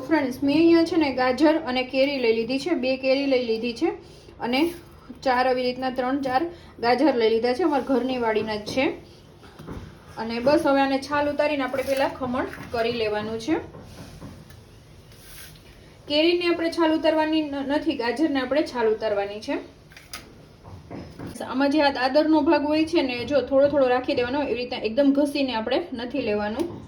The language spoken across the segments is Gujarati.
ફ્રેન્ડ્સ, મેં અહીંયા છે ને ગાજર અને કેરી લઈ લીધી છે. બે કેરી લઈ લીધી છે અને ચાર આવી રીતના ત્રણ ચાર ગાજર લઈ લીધા છે. અમારા ઘરની વાડીના જ છે. અને બસ હવે આને છાલ ઉતારીને આપણે પહેલાં ખમણ કરી લેવાનું છે. કેરીને આપણે છાલ ઉતારવાની નથી, ગાજરને આપણે છાલ ઉતારવાની છે. આમાં જે આ દાદરનો ભાગ હોય છે ને, જો થોડો થોડો રાખી દેવાનો, એવી રીતના એકદમ ઘસીને આપણે નથી લેવાનું.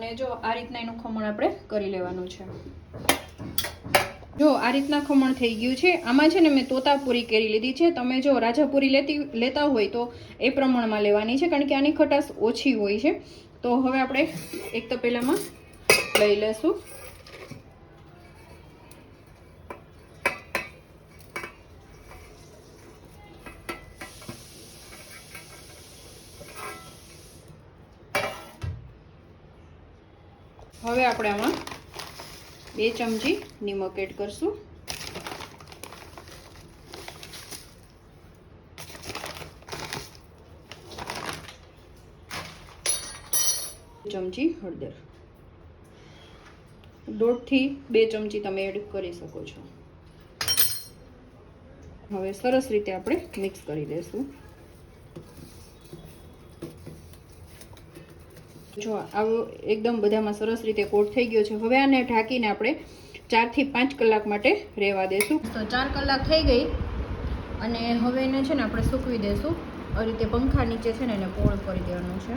અને જો આ રીતના એનું ખમણ આપણે કરી લેવાનું છે. જો આ રીતના ખમણ થઈ ગયું છે, આમાં છે ને મેં તોતાપુરી કેરી લીધી છે. તમે જો રાજાપુરી લેતી, લેતા હોય તો એ પ્રમાણમાં લેવાની છે, કારણ કે આની ખટાશ ઓછી હોય છે. તો હવે આપણે એક તો પહેલામાં લઈ લેશું. હવે આપણે આમાં બે ચમચી નિમક એડ કરશું. ચમચી હળદર. દોઢથી બે ચમચી તમે એડ કરી શકો છો. હવે સરસ રીતે આપણે મિક્સ કરી દઈશું જો આવો એકદમ બધામાં સરસ રીતે કોટ થઈ ગયો છે. હવે આને ઢાંકીને આપણે ચારથી પાંચ કલાક માટે રહેવા દેશું. તો ચાર કલાક થઈ ગઈ અને હવે એને છે ને આપણે સૂકવી દેશું. આ રીતે પંખા નીચે છે ને એને પોળ કરી દેવાનું છે.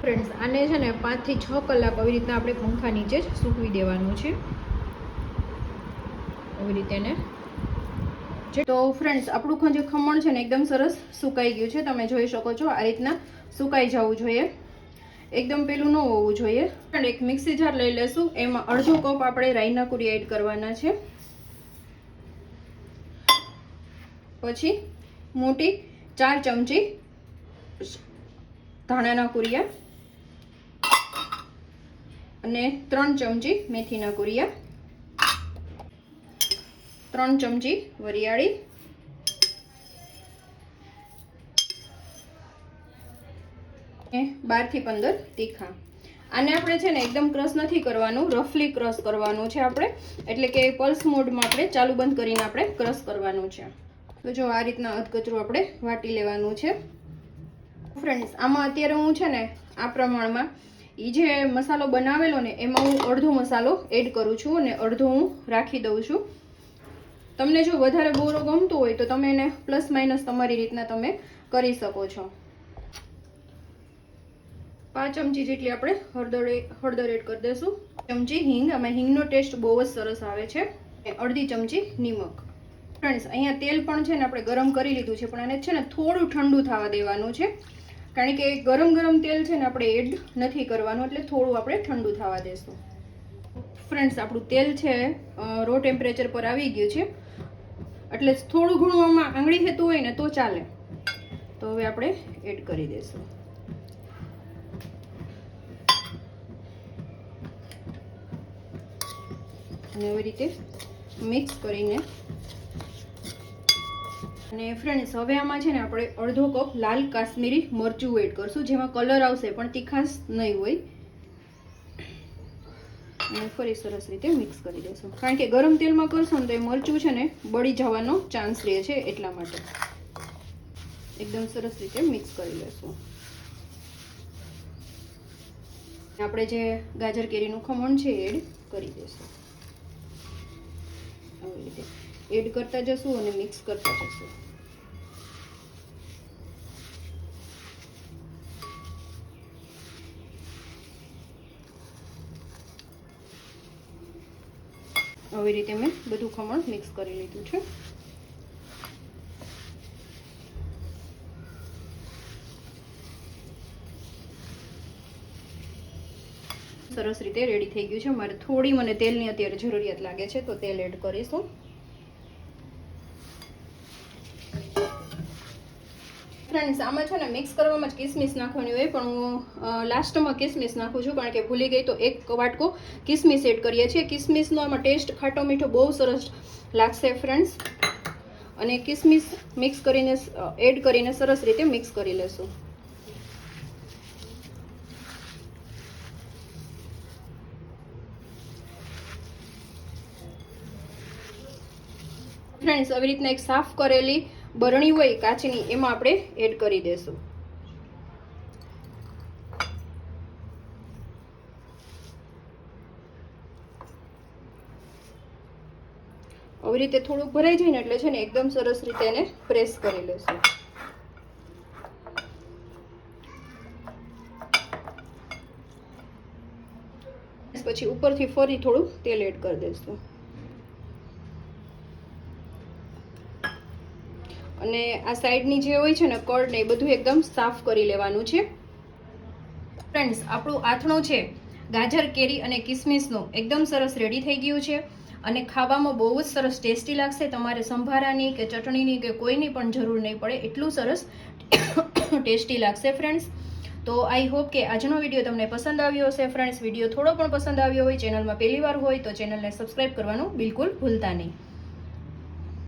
ફ્રેન્ડ્સ આને છે ને પાંચથી છ કલાક આવી રીતના આપણે પંખા નીચે જ સૂકવી દેવાનું છે. આવી રીતે એને તો ફ્રેન્ડ્સ આપણું જે ખમણ છે ને એકદમ સરસ સુકાઈ ગયું છે. તમે જોઈ શકો છો આ રીતના સુકાઈ જવું જોઈએ. એકદમ પેલું ન હોવું જોઈએ. અને એક મિક્સી જાર લઈ લેશું. એમાં અડધો કપ આપણે રાઈના કુરી એડ કરવાના છે. પછી મોટી ચાર ચમચી ધાણાના કુરિયા અને ત્રણ ચમચી મેથીના કુરિયા. ત્રણ ચમચી વરિયાળી. બારથી પંદર તીખા. આને આપણે છે ને એકદમ ક્રશ નથી કરવાનું, રફલી ક્રશ કરવાનું છે આપણે. એટલે કે પલ્સ મોડમાં આપણે ચાલુ બંધ કરીને આપણે ક્રશ કરવાનું છે. તો જો આ રીતના અધકચરું આપણે વાટી લેવાનું છે. ફ્રેન્ડ્સ, આમાં અત્યારે હું છે ને આ પ્રમાણમાં એ જે મસાલો બનાવેલો ને એમાં હું અડધો મસાલો એડ કરું છું અને અડધો હું રાખી દઉં છું. તમને જો વધારે બોરો ગમતો હોય તો તમે એને પ્લસ માઇનસ તમારી રીતના તમે કરી શકો છો. પાંચ ચમચી જેટલી આપણે હળદર હળદર એડ કરી દઈશું. ચમચી હિંગ, આમાં હિંગનો ટેસ્ટ બહુ જ સરસ આવે છે. અડધી ચમચી નિમક. ફ્રેન્ડ્સ અહીંયા તેલ પણ છે ને આપણે ગરમ કરી લીધું છે, પણ આને છે ને થોડું ઠંડુ થવા દેવાનું છે. કારણ કે ગરમ ગરમ તેલ છે ને આપણે એડ નથી કરવાનું, એટલે થોડું આપણે ઠંડુ થવા દેશું. ફ્રેન્ડ્સ આપણું તેલ છે રો ટેમ્પરેચર પર આવી ગયું છે. એટલે થોડું ઘણું આમાં આંગળી થતું હોય ને તો ચાલે. તો હવે આપણે એડ કરી દઈશું. અને એવી રીતે મિક્સ કરીને અને ફ્રેન્ડ્સ હવે આમાં છે ને આપણે અડધો કપ લાલ કાશ્મીરી મરચું એડ કરશું, જેમાં કલર આવશે પણ તીખાશ નહીં હોય. અને ફરી સરસ રીતે મિક્સ કરી દેશું. કારણ કે ગરમ તેલમાં કરશો ને તો એ મરચું છે ને બળી જવાનો ચાન્સ રહે છે એટલા માટે. એકદમ સરસ રીતે મિક્સ કરી લેશું. આપણે જે ગાજર કેરીનું ખમણ છે, એડ કરી દેશું. આવી રીતે. એડ કરતા જશું અને મિક્સ કરતા જશું. આવી રીતે મેં બધું ખમણ મિક્સ કરી લીધું છે. સરસ રીતે રેડી થઈ ગયું છે. મારે થોડી મને તેલની અત્યારે જરૂરિયાત લાગે છે, તો તેલ એડ કરીશું. ફ્રેન્ડ્સ આમાં છે ને મિક્સ કરવામાં જ કિસમિસ નાખવાની હોય, પણ હું લાસ્ટમાં કિસમિસ નાખું છું, કારણ કે ભૂલી ગઈ તો એક વાટકો કિસમિસ એડ કરીએ છીએ. કિસમિસનો આમાં ટેસ્ટ ખાટો મીઠો બહુ સરસ લાગશે ફ્રેન્ડ્સ અને કિસમિસ મિક્સ કરીને એડ કરીને સરસ રીતે મિક્સ કરી લેશું. ફ્રેન્ડ્સ આવી રીતના એક સાફ કરેલી બરણી હોય કાચની, એમાં આપણે એડ કરી દેશું. આવી રીતે થોડુંક ભરાઈ જાય ને એટલે છે ને એકદમ સરસ રીતે એને પ્રેસ કરી લેશું. પછી ઉપરથી ફરી થોડું તેલ એડ કરી દઈશું અને આ સાઈડની જે હોય છે ને કળ ને એ બધું એકદમ સાફ કરી લેવાનું છે. ફ્રેન્ડ્સ, આપણું આથણું છે ગાજર, કેરી અને કિસમિસનું એકદમ સરસ રેડી થઈ ગયું છે. અને ખાવામાં બહુ જ સરસ ટેસ્ટી લાગશે. તમારે સંભારાની કે ચટણીની કે કોઈની પણ જરૂર નહીં પડે. એટલું સરસ ટેસ્ટી લાગશે ફ્રેન્ડ્સ. તો આઈ હોપ કે આજનો વીડિયો તમને પસંદ આવ્યો હશે. ફ્રેન્ડ્સ, વીડિયો થોડો પણ પસંદ આવ્યો હોય, ચેનલમાં પહેલી વાર હોય તો ચેનલને સબસ્ક્રાઈબ કરવાનું બિલકુલ ભૂલતા નહીં.